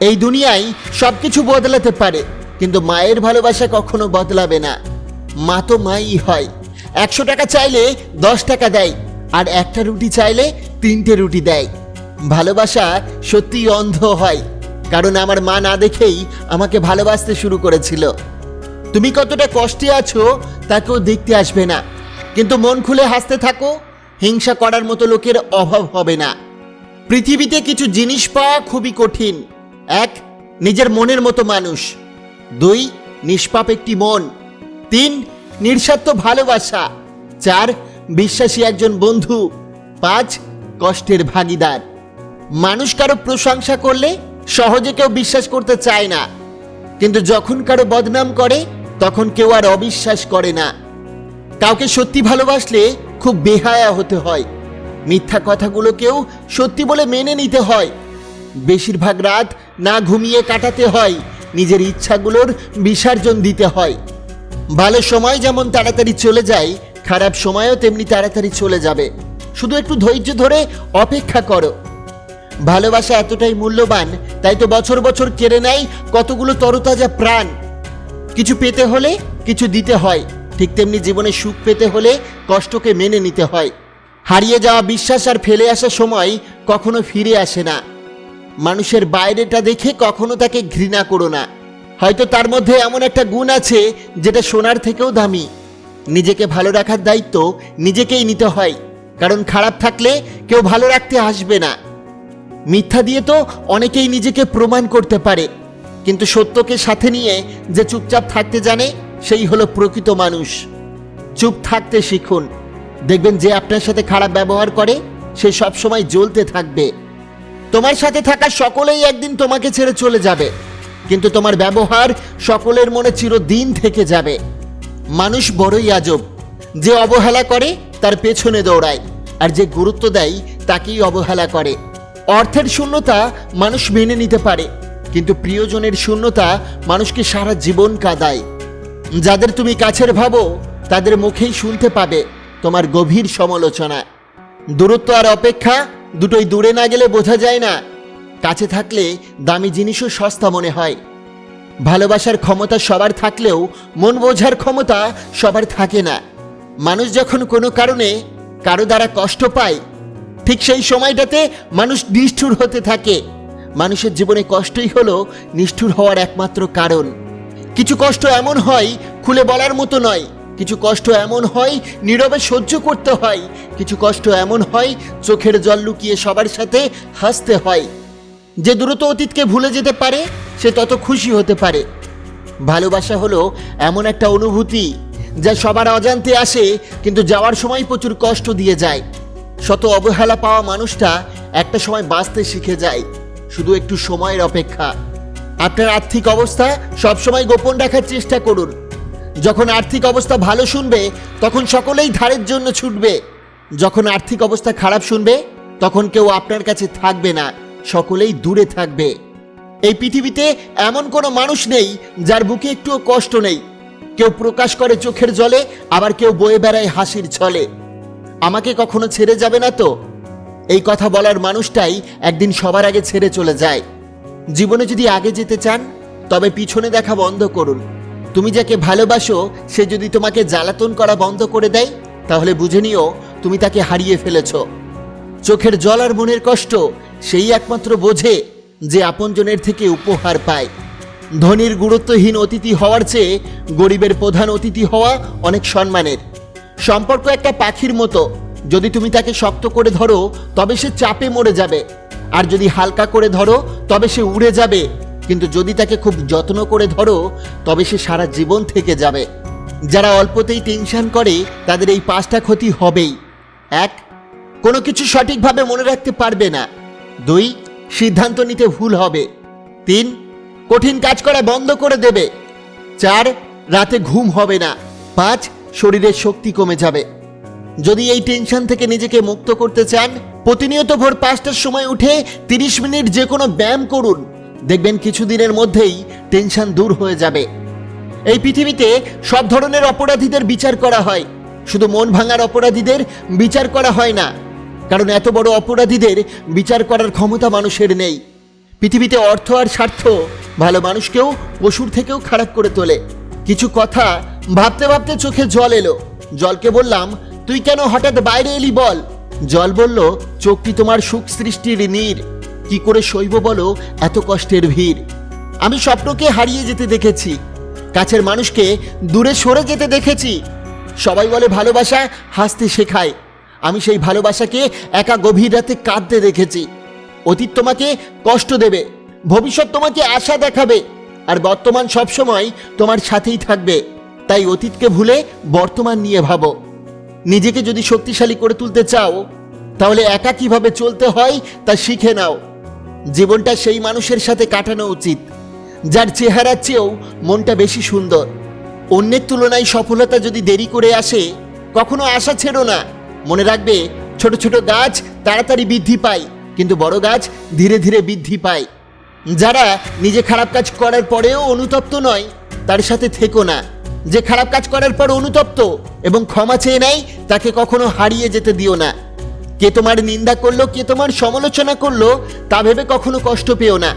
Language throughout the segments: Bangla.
এই দুনিয়ায় সব কিছু বদলাতে পারে, কিন্তু মায়ের ভালোবাসা কখনো বদলাবে না। মা তো মাই হয়। একশো টাকা চাইলে দশ টাকা দেয়, আর একটা রুটি চাইলে তিনটে রুটি দেয়। ভালোবাসা সত্যি অন্ধ হয়, কারণ আমার মা না দেখেই আমাকে ভালোবাসতে শুরু করেছিল। তুমি কতটা কষ্টে আছো তা কেউ দেখতে আসবে না, কিন্তু মন খুলে হাসতে থাকো, হিংসা করার মতো লোকের অভাব হবে না। পৃথিবীতে কিছু জিনিস পাওয়া খুবই কঠিন। এক, নিজের মনের মতো মানুষ। দুই, নিষ্পাপ একটি মন। তিন, নিঃস্বার্থ ভালোবাসা। চার, বিশ্বাসী একজন বন্ধু। পাঁচ, কষ্টের ভাগিদার। মানুষ কারও প্রশংসা করলে সহজে কেউ বিশ্বাস করতে চায় না। কিন্তু যখন কারও বদনাম করে, তখন কেউ আর অবিশ্বাস করে না। কাউকে সত্যি ভালোবাসলে খুব বেহায়া হতে হয়। মিথ্যা কথাগুলোকেও সত্যি বলে মেনে নিতে হয়। বেশিরভাগ রাত না ঘুমিয়ে কাটাতে হয়, নিজের ইচ্ছাগুলোর বিসর্জন দিতে হয়। ভালো সময় যেমন তাড়াতাড়ি চলে যায়, খারাপ সময়ও তেমনি তাড়াতাড়ি চলে যাবে। শুধু একটু ধৈর্য ধরে অপেক্ষা করো। ভালোবাসা এতটাই মূল্যবান, তাই তো বছর বছর কেড়ে নেয় কতগুলো তরতাজা প্রাণ। কিছু পেতে হলে কিছু দিতে হয়, ঠিক তেমনি জীবনে সুখ পেতে হলে কষ্টকে মেনে নিতে হয়। হারিয়ে যাওয়া বিশ্বাস আর ফেলে আসা সময় কখনো ফিরে আসে না। মানুষের বাইরেটা দেখে কখনো তাকে ঘৃণা করো না। হয়তো তার মধ্যে এমন একটা গুণ আছে যেটা সোনার থেকেও দামি। নিজেকে ভালো রাখার দায়িত্ব নিজেকেই নিতে হয়, কারণ খারাপ থাকলে কেউ ভালো রাখতে আসবে না। মিথ্যা দিয়ে তো অনেকেই নিজেকে প্রমাণ করতে পারে, কিন্তু সত্যকে সাথে নিয়ে যে চুপচাপ থাকতে জানে, সেই হলো প্রকৃত মানুষ। চুপ থাকতে শিখুন। দেখবেন যে আপনার সাথে খারাপ ব্যবহার করে, সে সবসময় জ্বলতে থাকবে। তোমার সাথে থাকা সকলেই একদিন তোমাকে ছেড়ে চলে যাবে। কিন্তু তোমার ব্যবহার সকলের মনে চিরদিন থেকে যাবে। মানুষ বড়ই আজব। যে অবহেলা করে, তার পেছনে দৌড়ায়। আর যে গুরুত্ব দেয়, তাকেই অবহেলা করে। অর্থের শূন্যতা মানুষ মেনে নিতে পারে। কিন্তু প্রিয়জনের শূন্যতা মানুষকে সারা জীবন কাঁদায়। যাদের তুমি কাছের ভাবো, তাদের মুখেই শুনতে পাবে তোমার গভীর সমালোচনা। দূরত্ব আর অপেক্ষা দুটোই দূরে না গেলে বোঝা যায় না। কাছে থাকলে দামি জিনিসও সস্তা মনে হয়। ভালোবাসার ক্ষমতা সবার থাকলেও মন বোঝার ক্ষমতা সবার থাকে না। মানুষ যখন কোনো কারণে কারও দ্বারা কষ্ট পায়, ঠিক সেই সময়টাতে মানুষ নিষ্ঠুর হতে থাকে। মানুষের জীবনে কষ্টই হলো নিষ্ঠুর হওয়ার একমাত্র কারণ। কিছু কষ্ট এমন হয়, খুলে বলার মতো নয়। কিছু কষ্ট এমন হয়, নীরবে সহ্য করতে হয়। কিছু কষ্ট এমন হয়, চোখের জল লুকিয়ে সবার সাথে হাসতে হয়। যে দ্রুত অতীতকে ভুলে যেতে পারে, সে তত খুশি হতে পারে। ভালোবাসা হলো এমন একটা অনুভূতি যা সবার অজান্তে আসে, কিন্তু যাওয়ার সময় প্রচুর কষ্ট দিয়ে যায়। শত অবহেলা পাওয়া মানুষটা একটা সময় বাঁচতে শিখে যায়, শুধু একটু সময়ের অপেক্ষা। আপনার আর্থিক অবস্থা সবসময় গোপন রাখার চেষ্টা করুন। যখন আর্থিক অবস্থা ভালো শুনবে, তখন সকলেই ধারের জন্য ছুটবে। যখন আর্থিক অবস্থা খারাপ শুনবে, তখন কেউ আপনার কাছে থাকবে না, সকলেই দূরে থাকবে। এই পৃথিবীতে এমন কোনো মানুষ নেই, যার বুকে একটুও কষ্ট নেই। কেউ প্রকাশ করে চোখের জলে, আবার কেউ বয়ে বেড়ায় হাসির ছলে। আমাকে কখনো ছেড়ে যাবে না তো? এই কথা বলার মানুষটাই একদিন সবার আগে ছেড়ে চলে যায়। জীবনে যদি আগে যেতে চান, তবে পিছনে দেখা বন্ধ করুন। তুমি যাকে ভালোবাসো, সে যদি তোমাকে জ্বালাতন করা বন্ধ করে দেয়, তাহলে বুঝে নিও তুমি তাকে হারিয়ে ফেলেছ। চোখের জল আর মনের কষ্ট, সেই একমাত্র বোঝে যে আপনজনের থেকে উপহার পায়। ধনীর গুরুত্বহীন অতিথি হওয়ার চেয়ে গরিবের প্রধান অতিথি হওয়া অনেক সম্মানের। সম্পর্ক একটা পাখির মতো। যদি তুমি তাকে শক্ত করে ধরো, তবে সে চাপে মরে যাবে। আর যদি হালকা করে ধরো, তবে সে উড়ে যাবে। কিন্তু যদি তাকে খুব যত্ন করে ধরো, তবে সে সারা জীবন থেকে যাবে। যারা অল্পতেই টেনশন করে, তাদের এই পাঁচটা ক্ষতি হবেই। এক, কোনো কিছু সঠিকভাবে মনে রাখতে পারবে না। দুই, সিদ্ধান্ত নিতে ভুল হবে। তিন, কঠিন কাজ করা বন্ধ করে দেবে। চার, রাতে ঘুম হবে না। পাঁচ, শরীরের শক্তি কমে যাবে। যদি এই টেনশন থেকে নিজেকে মুক্ত করতে চান, প্রতিনিয়ত ভোর পাঁচটার সময় উঠে তিরিশ মিনিট যে কোনো ব্যায়াম করুন। দেখবেন কিছুদিনের মধ্যেই টেনশন দূর হয়ে যাবে। এই পৃথিবীতে সব ধরনের অপরাধীদের বিচার করা হয়। শুধু মন ভাঙার অপরাধীদের বিচার করা হয় না। কারণ এত বড় অপরাধীদের বিচার করার ক্ষমতা মানুষের নেই। পৃথিবীতে অর্থ আর স্বার্থ ভালো মানুষকেও, পশুর থেকেও খারাপ করে তোলে। কিছু কথা ভাবতে ভাবতে চোখে জল এলো। জলকে বললাম, তুই কেন হঠাৎ বাইরে এলি বল? জল বলল, চোখটি তোমার সুখ সৃষ্টির নীর। কি করে সইব বলো? এত কষ্টের ভিড়। আমি স্বপ্নকে হারিয়ে যেতে দেখেছি। কাছের মানুষকে দূরে সরে যেতে দেখেছি। সবাই বলে ভালোবাসা হাসতে শেখায়। আমি সেই ভালোবাসাকে একা গভীর রাতে কাঁদতে দেখেছি। অতীত তোমাকে কষ্ট দেবে। ভবিষ্যৎ তোমাকে আশা দেখাবে। আর বর্তমান সবসময় তোমার সাথেই থাকবে। তাই অতীতকে ভুলে বর্তমান নিয়ে ভাবো। নিজেকে যদি শক্তিশালী করে তুলতে চাও, তাহলে একা কীভাবে চলতে হয় তা শিখে নাও। জীবনটা সেই মানুষের সাথে কাটানো উচিত, যার চেহারার চেয়েও মনটা বেশি সুন্দর। অন্যের তুলনায় সফলতা যদি দেরি করে আসে, কখনো আশা ছেড়ো না। মনে রাখবে, ছোট ছোট গাছ তাড়াতাড়ি বৃদ্ধি পায়, কিন্তু বড় গাছ ধীরে ধীরে বৃদ্ধি পায়। যারা নিজে খারাপ কাজ করার পরেও অনুতপ্ত নয়, তার সাথে থেকো না। যে খারাপ কাজ করার পর অনুতপ্ত এবং ক্ষমা চেয়ে নেয়, তাকে কখনো হারিয়ে যেতে দিও না। কে তোমার নিন্দা করল, কে তোমার সমালোচনা করল, তা ভেবে কখনো কষ্ট পেও না।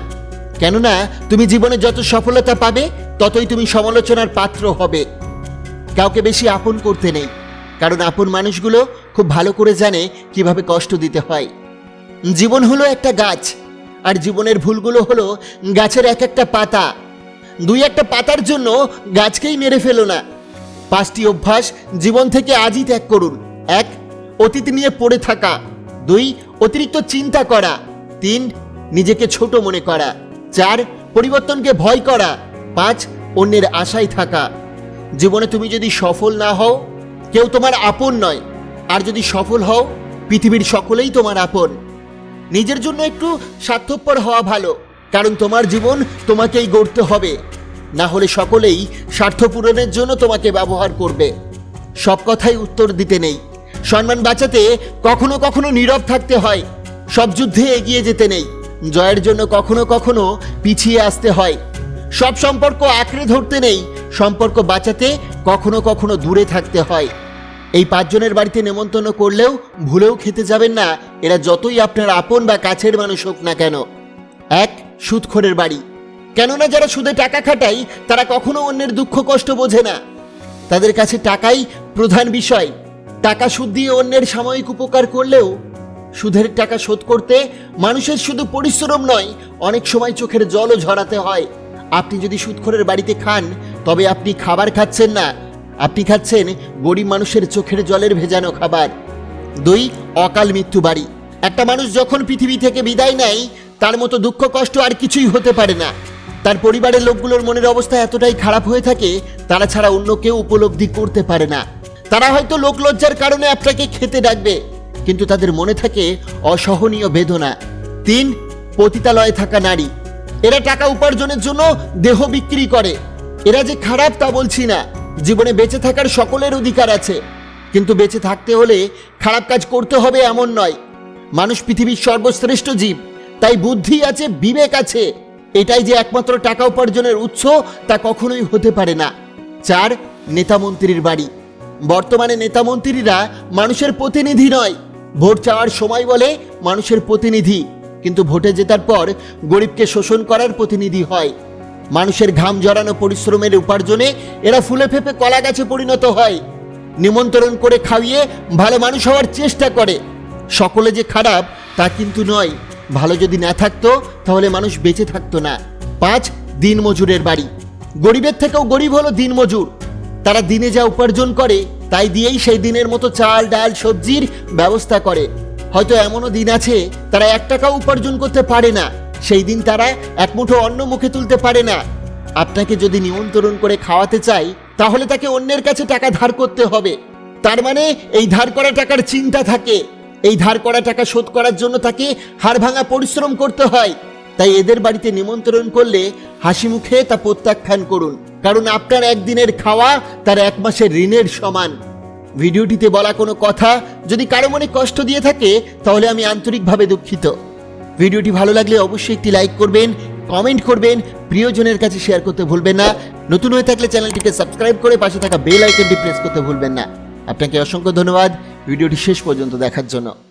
কেননা, তুমি জীবনে যত সফলতা পাবে, ততই তুমি সমালোচনার পাত্র হবে। কাউকে বেশি আপন করতে নেই, কারণ আপন মানুষগুলো খুব ভালো করে জানে কীভাবে কষ্ট দিতে হয়। জীবন হলো একটা গাছ, আর জীবনের ভুলগুলো হলো গাছের এক একটা পাতা। দুই একটা পাতার জন্য গাছকেই মেরে ফেলো না। পাঁচটি অভ্যাস জীবন থেকে আজই ত্যাগ করুন। অতীত নিয়ে পড়ে থাকা। দুই, অতিরিক্ত চিন্তা করা। তিন, নিজেকে ছোট মনে করা। চার, পরিবর্তনকে ভয় করা। পাঁচ, অন্যের আশায় থাকা। জীবনে তুমি যদি সফল না হও, কেউ তোমার আপন নয়। আর যদি সফল হও, পৃথিবীর সকলেই তোমার আপন। নিজের জন্য একটু স্বার্থপর হওয়া ভালো। কারণ তোমার জীবন তোমাকেই গড়তে হবে। না হলে সকলেই স্বার্থ পূরণের জন্য তোমাকে ব্যবহার করবে। সব কথাই উত্তর দিতে নেই। সম্মান বাঁচাতে কখনো কখনো নীরব থাকতে হয়। সব যুদ্ধে এগিয়ে যেতে নেই। জয়ের জন্য কখনো কখনো পিছিয়ে আসতে হয়। সব সম্পর্ক আঁকড়ে ধরতে নেই। সম্পর্ক বাঁচাতে কখনো কখনো দূরে থাকতে হয়। এই পাঁচজনের বাড়িতে নেমন্তন্ন করলেও ভুলেও খেতে যাবেন না। এরা যতই আপনার আপন বা কাছের মানুষ হোক না কেন। এক, সুদখোরের বাড়ি। কেননা যারা সুদে টাকা খাটায়, তারা কখনো অন্যের দুঃখ কষ্ট বোঝে না। তাদের কাছে টাকাই প্রধান বিষয়। টাকা সুদ দিয়ে অন্যের সাময়িক উপকার করলেও সুদের টাকা শোধ করতে মানুষের শুধু পরিশ্রম নয়, অনেক সময় চোখের জলও ঝরাতে হয়। আপনি যদি সুদখোরের বাড়িতে খান, তবে আপনি খাবার খাচ্ছেন না। আপনি খাচ্ছেন গরিব মানুষের চোখের জলের ভেজানো খাবার। দুই, অকাল মৃত্যু বাড়ি। একটা মানুষ যখন পৃথিবী থেকে বিদায় নেয়, তার মতো দুঃখ, কষ্ট আর কিছুই হতে পারে না। তার পরিবারের লোকগুলোর মনের অবস্থা এতটাই খারাপ হয়ে থাকে, তারা ছাড়া অন্য কেউ উপলব্ধি করতে পারে না। তারা হয়তো লোকলজ্জার কারণে আপনাকে খেতে ডাকবে, কিন্তু তাদের মনে থাকে অসহনীয় বেদনা। তিন, পতিতালয়ে থাকা নারী। এরা টাকা উপার্জনের জন্য দেহ বিক্রি করে। এরা যে খারাপ তা বলছি না। জীবনে বেঁচে থাকার সকলের অধিকার আছে। কিন্তু বেঁচে থাকতে হলে খারাপ কাজ করতে হবে এমন নয়। মানুষ পৃথিবীর সর্বশ্রেষ্ঠ জীব, তাই বুদ্ধি আছে, বিবেক আছে। এটাই যে একমাত্র টাকা উপার্জনের উৎস, তা কখনোই হতে পারে না। চার, নেতা মন্ত্রীর বাড়ি। বর্তমানে নেতা মন্ত্রীরা মানুষের প্রতিনিধি নয়। ভোট চাওয়ার সময় বলে মানুষের প্রতিনিধি। কিন্তু ভোটে জেতার পর গরিবকে শোষণ করার প্রতিনিধি হয়। মানুষের ঘাম জড়ানো পরিশ্রমের উপার্জনে এরা ফুলে ফেপে কলা গাছে পরিণত হয়। নিমন্ত্রণ করে খাইয়ে ভালো মানুষ হওয়ার চেষ্টা করে। সকলে যে খারাপ, তা কিন্তু নয়। ভালো যদি না থাকতো, তাহলে মানুষ বেঁচে থাকতো না। পাঁচ, দিনমজুরের বাড়ি। গরিবের থেকেও গরিব হলো দিনমজুর। তারা দিনে যা উপার্জন করে, তাই দিয়েই সেই দিনের মতো চাল, ডাল, সবজির ব্যবস্থা করে। হয়তো এমনও দিন আছে, তারা এক টাকাও উপার্জন করতে পারে না। সেই দিন তারা এক মুঠো অন্ন মুখে তুলতে পারে না। আপনাকে যদি নিমন্ত্রণ করে খাওয়াতে চাই, তাহলে তাকে অন্যের কাছে টাকা ধার করতে হবে। তার মানে এই ধার করা টাকার চিন্তা থাকে। এই ধার করা টাকা শোধ করার জন্য তাকে হাড় ভাঙা পরিশ্রম করতে হয়। তাই এদের বাড়িতে নিমন্ত্রণ করলে হাসি মুখে তা প্রত্যাখ্যান করুন। কারণ আপনার একদিনের খাওয়া তার এক মাসের ঋণের সমান। ভিডিওটিতে বলা কোনো কথা, যদি কারও মনে কষ্ট দিয়ে থাকে, তাহলে আমি আন্তরিকভাবে দুঃখিত। ভিডিওটি ভালো লাগলে অবশ্যই একটি লাইক করবেন, কমেন্ট করবেন, প্রিয়জনের কাছে শেয়ার করতে ভুলবেন না। নতুন হয়ে থাকলে চ্যানেলটিকে সাবস্ক্রাইব করে পাশে থাকা বেল আইকনটি প্রেস করতে ভুলবেন না। আপনাকে অসংখ্য ধন্যবাদ। ভিডিওটি শেষ পর্যন্ত দেখার জন্য।